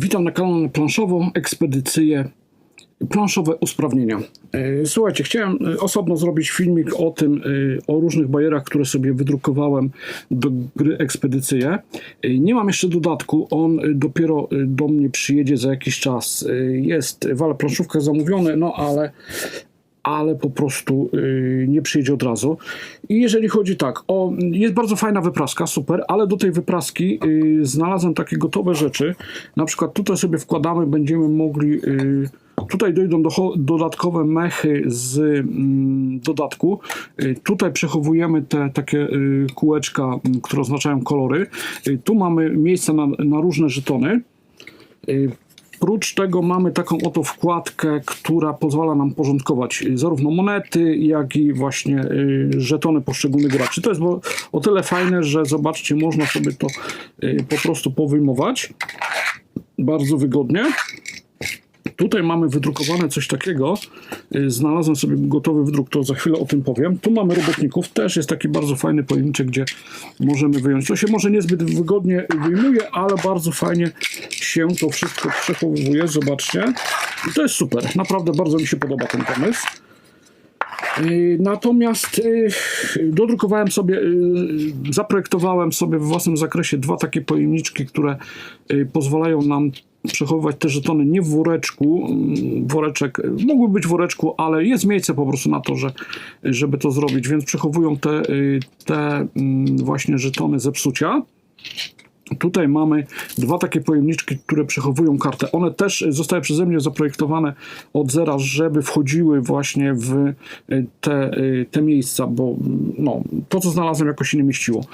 Witam na kanale Planszowo, ekspedycje, planszowe usprawnienia. E, Słuchajcie, chciałem e, osobno zrobić filmik o tym, e, o różnych bajerach, które sobie wydrukowałem do gry ekspedycyje. E, Nie mam jeszcze dodatku, on dopiero do mnie przyjedzie za jakiś czas. Jest w ale planszówkach zamówiony, no ale ale po prostu y, nie przyjedzie od razu. I jeżeli chodzi tak, o, jest bardzo fajna wypraska, super, ale do tej wypraski y, znalazłem takie gotowe rzeczy. Na przykład tutaj sobie wkładamy, będziemy mogli. Y, Tutaj dojdą do, dodatkowe mechy z mm, dodatku. Y, Tutaj przechowujemy te takie y, kółeczka, y, które oznaczają kolory. Y, Tu mamy miejsce na, na różne żetony. Y, Prócz tego mamy taką oto wkładkę, która pozwala nam porządkować zarówno monety, jak i właśnie y, żetony poszczególnych graczy. To jest o tyle fajne, że zobaczcie, można sobie to y, po prostu powyjmować bardzo wygodnie. Tutaj mamy wydrukowane coś takiego. Y, Znalazłem sobie gotowy wydruk, to za chwilę o tym powiem. Tu mamy robotników, też jest taki bardzo fajny pojemniczek, gdzie możemy wyjąć. To się może niezbyt wygodnie wyjmuje, ale bardzo fajnie się to wszystko przechowuje. Zobaczcie. I to jest super. Naprawdę bardzo mi się podoba ten pomysł. Y, Natomiast y, dodrukowałem sobie, zaprojektowałem sobie w własnym zakresie dwa takie pojemniczki, które pozwalają nam przechowywać te żetony nie w woreczku. mm, Woreczek mógłby być w woreczku, ale jest miejsce po prostu na to, że, żeby to zrobić, więc przechowują te, y, te mm, właśnie żetony zepsucia. Tutaj mamy dwa takie pojemniczki, które przechowują kartę. One też zostały przeze mnie zaprojektowane od zera, żeby wchodziły właśnie w y, te, y, te miejsca, bo mm, no, to, co znalazłem, jakoś się nie mieściło.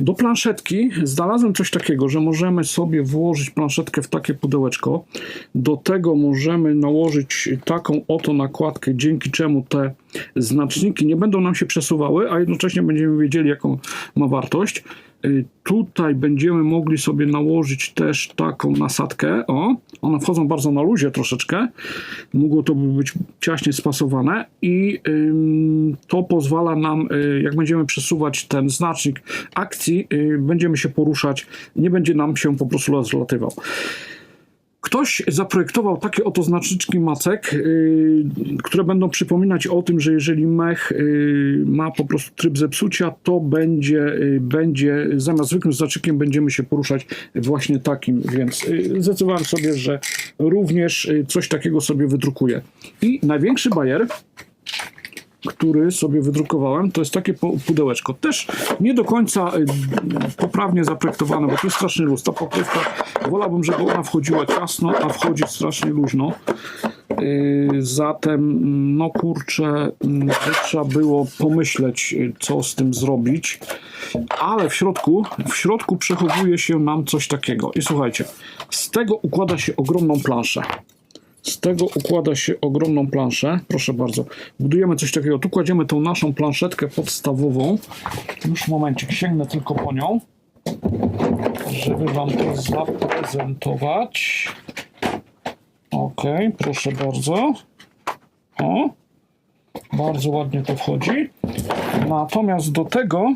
Do planszetki znalazłem coś takiego, że możemy sobie włożyć planszetkę w takie pudełeczko. Do tego możemy nałożyć taką oto nakładkę, dzięki czemu te znaczniki nie będą nam się przesuwały, a jednocześnie będziemy wiedzieli, jaką ma wartość. Y, Tutaj będziemy mogli sobie nałożyć też taką nasadkę. O, one wchodzą bardzo na luzie troszeczkę. Mogło to być ciaśnie spasowane i to pozwala nam, y, jak będziemy przesuwać ten znacznik akcji, y, będziemy się poruszać, nie będzie nam się po prostu rozlatywał. Ktoś zaprojektował takie oto znaczniczki macek, yy, które będą przypominać o tym, że jeżeli mech yy, ma po prostu tryb zepsucia, to będzie, yy, będzie zamiast zwykłym znacznikiem będziemy się poruszać właśnie takim, więc yy, zdecydowałem sobie, że również yy, coś takiego sobie wydrukuję. I największy bajer, który sobie wydrukowałem, to jest takie pudełeczko. Też nie do końca y, poprawnie zaprojektowane, bo tu jest straszny luz. Ta pokrywka, wolałbym, żeby ona wchodziła ciasno, a wchodzi strasznie luźno. Y, Zatem, mm, no kurczę, mm, to trzeba było pomyśleć, y, co z tym zrobić. Ale w środku, w środku przechowuje się nam coś takiego. I słuchajcie, z tego układa się ogromną planszę. Z tego układa się ogromną planszę. Proszę bardzo. Budujemy coś takiego. Tu kładziemy tą naszą planszetkę podstawową. Już momencik, sięgnę tylko po nią, żeby Wam to zaprezentować. Ok, proszę bardzo. O, bardzo ładnie to wchodzi. Natomiast do tego,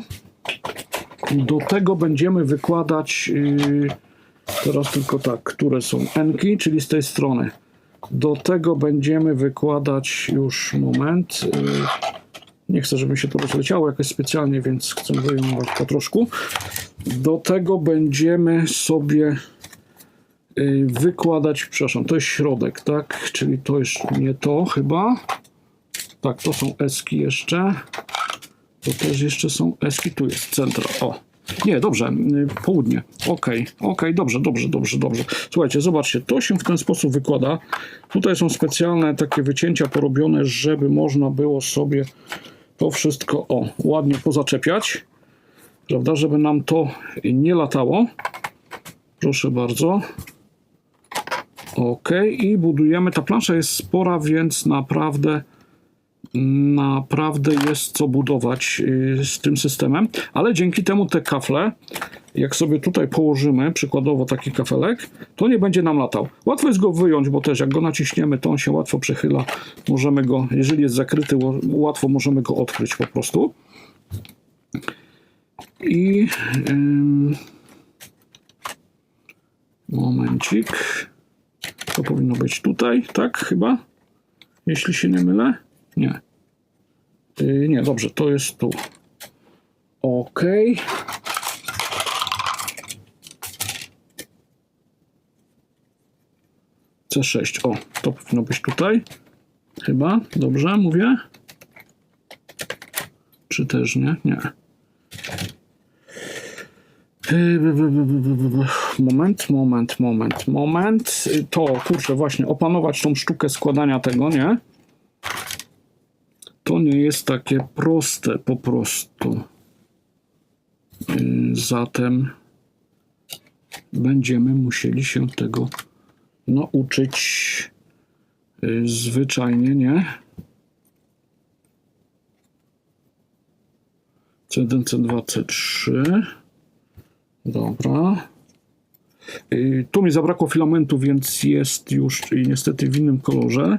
do tego będziemy wykładać yy, teraz tylko tak, które są enki, czyli z tej strony. Do tego będziemy wykładać już moment. yy, Nie chcę, żeby się to rozleciało jakoś specjalnie, więc chcę wyjmować po troszku. Do tego będziemy sobie yy, wykładać, przepraszam, to jest środek, tak? Czyli to jest nie to chyba. Tak, to są eski jeszcze. To też jeszcze są eski, tu jest centra. O, nie, dobrze, południe. Okej, okej, dobrze, dobrze, dobrze, dobrze. Słuchajcie, zobaczcie, to się w ten sposób wykłada. Tutaj są specjalne takie wycięcia porobione, żeby można było sobie to wszystko, o, ładnie pozaczepiać. Prawda, żeby nam to nie latało. Proszę bardzo. Ok, i budujemy. Ta plansza jest spora, więc naprawdę naprawdę jest co budować y, z tym systemem, ale dzięki temu te kafle, jak sobie tutaj położymy, przykładowo taki kafelek, to nie będzie nam latał. Łatwo jest go wyjąć, bo też jak go naciśniemy, to on się łatwo przechyla. Możemy go, jeżeli jest zakryty, łatwo możemy go odkryć po prostu. I ym, Momencik. To powinno być tutaj, tak chyba? Jeśli się nie mylę? Nie. Yy, nie, dobrze, to jest tu. Ok. C6. O, to powinno być tutaj. Chyba. Dobrze mówię? Czy też nie? Nie. B- Moment, moment, moment, moment. Yy, To, kurczę, właśnie opanować tą sztukę składania tego, nie? Nie jest takie proste po prostu. Yy, Zatem będziemy musieli się tego nauczyć yy, zwyczajnie, nie? C1, C2, C3. Dobra. Y, Tu mi zabrakło filamentu, więc jest już niestety w innym kolorze.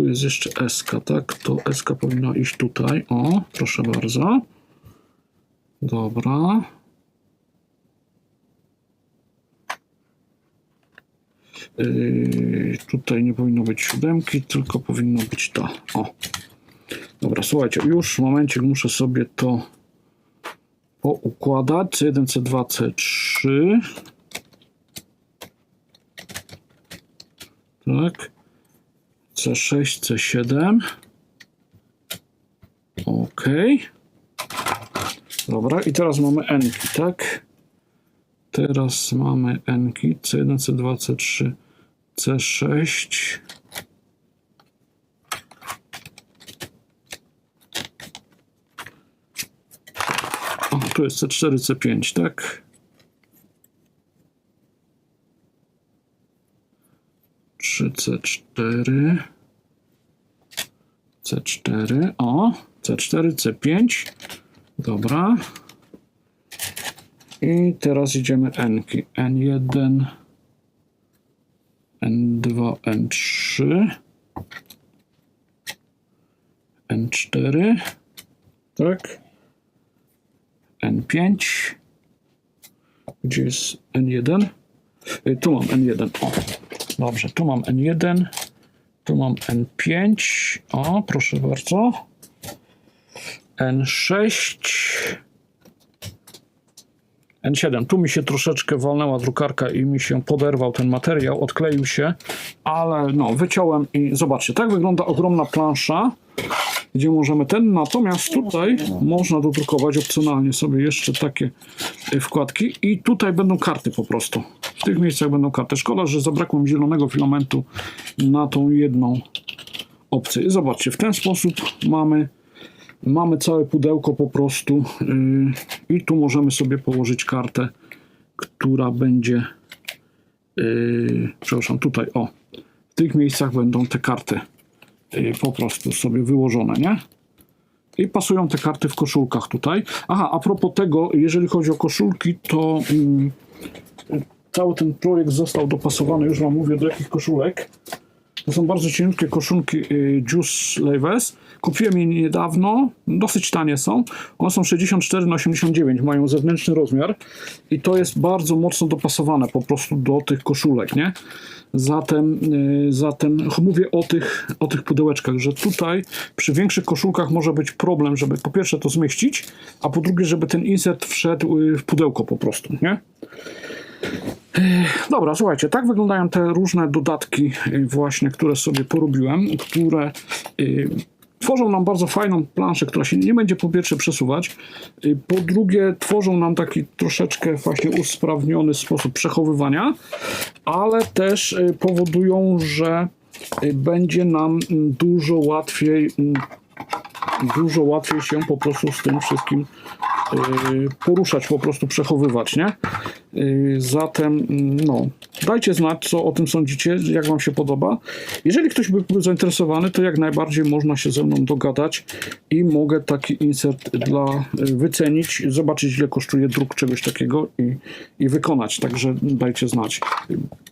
Tu jest jeszcze SK, tak? To SK powinno iść tutaj. O, proszę bardzo. Dobra. Yy, tutaj nie powinno być siódemki, tylko powinno być to. O. Dobra, słuchajcie, już w momencie muszę sobie to poukładać. C1, C2, C3. Tak. C6, C7. Ok. Dobra, i teraz mamy N-ki, tak? Teraz mamy N-ki. C1, C2, C3, C6. O, tu jest C4, C5, tak? Trzy C4. C4. O, C4, C5. Dobra. I teraz idziemy N-ki. N1, N2, N3, N4. Tak. N5. Gdzie jest N1? Y, Tu mam N1. O, dobrze, tu mam N1. Tu mam N5. O, proszę bardzo. N6. N7. Tu mi się troszeczkę walnęła drukarka i mi się poderwał ten materiał, odkleił się, ale no, wyciąłem i zobaczcie, tak wygląda ogromna plansza, gdzie możemy ten, natomiast tutaj można dodrukować opcjonalnie sobie jeszcze takie y, wkładki i tutaj będą karty po prostu. W tych miejscach będą karty. Szkoda, że zabrakło mi zielonego filamentu na tą jedną opcję. I zobaczcie, w ten sposób mamy mamy całe pudełko po prostu yy, i tu możemy sobie położyć kartę, która będzie yy, przepraszam, tutaj o, w tych miejscach będą te karty yy, po prostu sobie wyłożone, nie? I pasują te karty w koszulkach tutaj. Aha, a propos tego, jeżeli chodzi o koszulki, to mm, cały ten projekt został dopasowany, już wam mówię, do jakich koszulek. To są bardzo cienkie koszulki y, Juice Leves. Kupiłem je niedawno, dosyć tanie są. One są 64 na 89, mają zewnętrzny rozmiar i to jest bardzo mocno dopasowane po prostu do tych koszulek, nie? Zatem, y, zatem mówię o tych, o tych pudełeczkach, że tutaj przy większych koszulkach może być problem, żeby po pierwsze to zmieścić, a po drugie, żeby ten insert wszedł y, w pudełko po prostu, nie? Dobra, słuchajcie, tak wyglądają te różne dodatki y, właśnie, które sobie porobiłem, które y, tworzą nam bardzo fajną planszę, która się nie będzie po pierwsze przesuwać, y, po drugie tworzą nam taki troszeczkę właśnie usprawniony sposób przechowywania, ale też powodują, że będzie nam mm, dużo łatwiej mm, dużo łatwiej się po prostu z tym wszystkim y, poruszać, po prostu przechowywać, nie? Y, Zatem, mm, no, dajcie znać, co o tym sądzicie, jak Wam się podoba. Jeżeli ktoś by był zainteresowany, to jak najbardziej można się ze mną dogadać i mogę taki insert dla y, wycenić, zobaczyć, ile kosztuje druk czegoś takiego i, i wykonać. Także dajcie znać.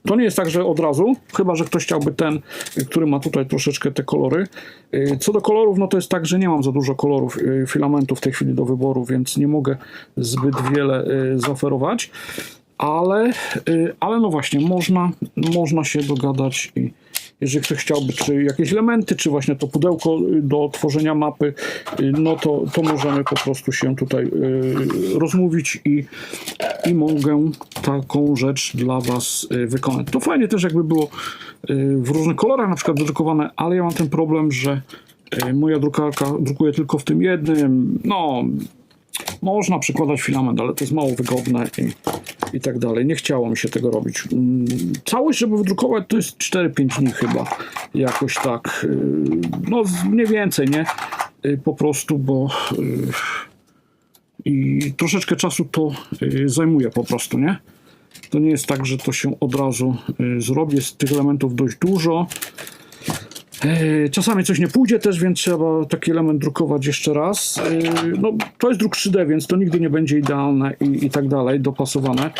To nie jest tak, że od razu, chyba że ktoś chciałby ten, który ma tutaj troszeczkę te kolory. Co do kolorów, no to jest tak, że nie mam mam za dużo kolorów y, filamentów w tej chwili do wyboru, więc nie mogę zbyt wiele y, zaoferować. Ale, y, ale no właśnie, można, można się dogadać i jeżeli ktoś chciałby, czy jakieś elementy, czy właśnie to pudełko do tworzenia mapy, no to, to możemy po prostu się tutaj rozmówić i, i mogę taką rzecz dla Was wykonać. To fajnie też jakby było w różnych kolorach na przykład wydrukowane, ale ja mam ten problem, że moja drukarka drukuje tylko w tym jednym, no można przykładać filament, ale to jest mało wygodne i, i tak dalej. Nie chciało mi się tego robić. Mm, Całość, żeby wydrukować, to jest 4-5 dni chyba. Jakoś tak. y, No, mniej więcej, nie? Y, Po prostu, bo. y, I troszeczkę czasu to y, zajmuje po prostu, nie? To nie jest tak, że to się od razu y, zrobi. Jest tych elementów dość dużo. E, Czasami coś nie pójdzie też, więc trzeba taki element drukować jeszcze raz. E, No, to jest druk 3D, więc to nigdy nie będzie idealne i, i tak dalej, dopasowane.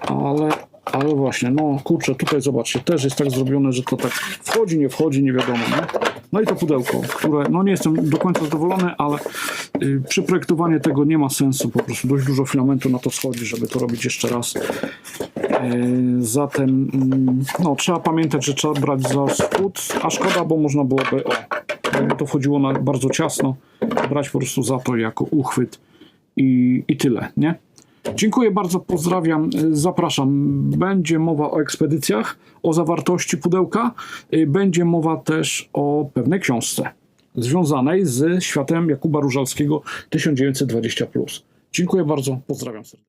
Ale, ale właśnie, no kurczę, tutaj zobaczcie, też jest tak zrobione, że to tak wchodzi, nie wchodzi, nie wiadomo. Nie? No i to pudełko, które, no nie jestem do końca zadowolony, ale y, przy projektowaniu tego nie ma sensu, po prostu dość dużo filamentu na to schodzi, żeby to robić jeszcze raz. E, Zatem mm, no, trzeba pamiętać, że trzeba brać za spód, a szkoda, bo można byłoby, o, to wchodziło na bardzo ciasno, brać po prostu za to jako uchwyt i, i tyle, nie? Dziękuję bardzo, pozdrawiam, e, zapraszam. Będzie mowa o ekspedycjach, o zawartości pudełka, e, będzie mowa też o pewnej książce związanej ze światem Jakuba Różalskiego 1920. Dziękuję bardzo, pozdrawiam serdecznie.